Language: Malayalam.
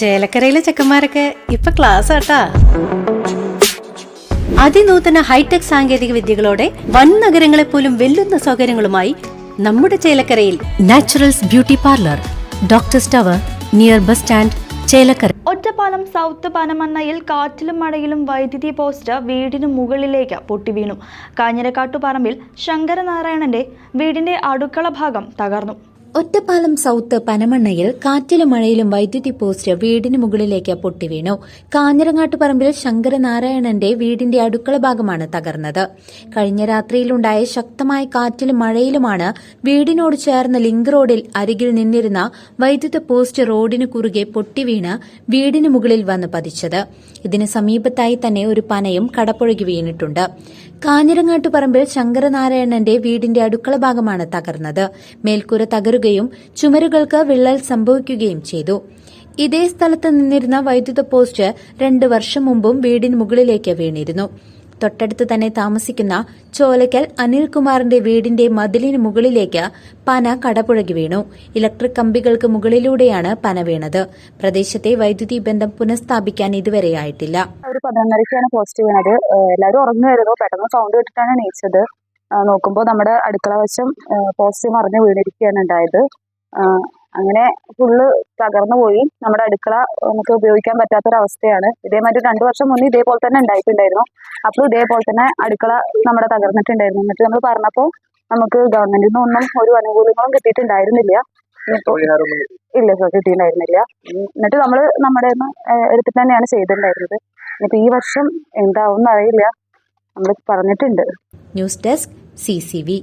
ചേലക്കരയിലെ ചെക്കന്മാരൊക്കെ ഇപ്പൊ ക്ലാസ് ആട്ടാ. അതിനൂതന ഹൈടെക് സാങ്കേതിക വിദ്യകളോടെ വൻ നഗരങ്ങളെ പോലും വെല്ലുന്ന സൗകര്യങ്ങളുമായി നമ്മുടെ ചേലക്കരയിൽ naturals beauty parlour doctor tower near bus stand Chelakkara. Ottapalam south പനമണ്ണയിൽ കാറ്റിലും മഴയിലും വൈദ്യുതി പോസ്റ്റ് വീടിന് മുകളിലേക്ക് പൊട്ടി വീണു. കാഞ്ഞിരക്കാട്ടുപറമ്പിൽ ശങ്കരനാരായണന്റെ വീടിന്റെ അടുക്കള ഭാഗം തകർന്നു. ഒറ്റപ്പാലം സൗത്ത് പനമണ്ണയിൽ കാറ്റിലും മഴയിലും വൈദ്യുതി പോസ്റ്റ് വീടിന് മുകളിലേക്ക് പൊട്ടിവീണു കാഞ്ഞിരങ്ങാട്ടുപറമ്പിൽ ശങ്കരനാരായണന്റെ വീടിന്റെ അടുക്കള ഭാഗമാണ് തകർന്നത്. കഴിഞ്ഞ രാത്രിയിലുണ്ടായ ശക്തമായ കാറ്റിലും മഴയിലുമാണ് വീടിനോട് ചേർന്ന ലിങ്ക് റോഡിൽ അരികിൽ നിന്നിരുന്ന വൈദ്യുത പോസ്റ്റ് റോഡിന് കുറുകെ പൊട്ടിവീണ് വീടിന് മുകളിൽ വന്ന് പതിച്ചത്. ഇതിന് സമീപത്തായി തന്നെ ഒരു പനയും കടപ്പുഴകി വീണിട്ടുണ്ട്. കാഞ്ഞിരങ്ങാട്ടുപറമ്പിൽ ശങ്കരനാരായണന്റെ വീടിന്റെ അടുക്കള ഭാഗമാണ് തകർന്നത്. മേൽക്കൂര തകരുകയും ചുമരുകൾക്ക് വിള്ളൽ സംഭവിക്കുകയും ചെയ്തു. ഇതേ സ്ഥലത്ത് നിന്നിരുന്ന വൈദ്യുത പോസ്റ്റ് രണ്ട് വർഷം മുമ്പും വീടിന് മുകളിലേക്ക് വീണിരുന്നു. തൊട്ടടുത്ത് തന്നെ താമസിക്കുന്ന ചോലയ്ക്കൽ അനിൽകുമാറിന്റെ വീടിന്റെ മതിലിന് മുകളിലേക്ക് പന കടപുഴകി വീണു. ഇലക്ട്രിക് കമ്പികൾക്ക് മുകളിലൂടെയാണ് പന വീണത്. പ്രദേശത്തെ വൈദ്യുതി ബന്ധം പുനഃസ്ഥാപിക്കാൻ ഇതുവരെയായിട്ടില്ല ഒരു പതിനൊന്നരക്കാണ് പോസ്റ്റ് വീണത്. എല്ലാവരും ഉറങ്ങുമായിരുന്നു. പെട്ടെന്ന് സൗണ്ട് കേട്ടിട്ടാണ് എണീച്ചത്. നോക്കുമ്പോൾ നമ്മുടെ അടുക്കള വശം പോസ്റ്റ് മറിഞ്ഞ് വീണിരിക്കുകയാണ് ഉണ്ടായത്. അങ്ങനെ ഫുള്ള് തകർന്നു പോയി. നമ്മുടെ അടുക്കള നമുക്ക് ഉപയോഗിക്കാൻ പറ്റാത്തൊരവസ്ഥയാണ്. ഇതേമാതിരി രണ്ടു വർഷം മുന്നേ ഇതേപോലെ തന്നെ ഉണ്ടായിട്ടുണ്ടായിരുന്നു. അപ്പോൾ ഇതേപോലെ തന്നെ അടുക്കള നമ്മുടെ തകർന്നിട്ടുണ്ടായിരുന്നു. എന്നിട്ട് നമ്മൾ പറഞ്ഞപ്പോൾ നമുക്ക് ഗവൺമെന്റിൽ നിന്നൊന്നും ഒരു അനുകൂലങ്ങളും കിട്ടിയിട്ടുണ്ടായിരുന്നില്ല. ഇല്ല സർ കിട്ടിയിട്ടുണ്ടായിരുന്നില്ല. എന്നിട്ട് നമ്മൾ നമ്മുടെ എടുത്തിട്ട് തന്നെയാണ് ചെയ്തിട്ടുണ്ടായിരുന്നത്. ഇനിയിപ്പോ ഈ വർഷം എന്താവും അറിയില്ല. നമ്മൾ പറഞ്ഞിട്ടുണ്ട്. News desk C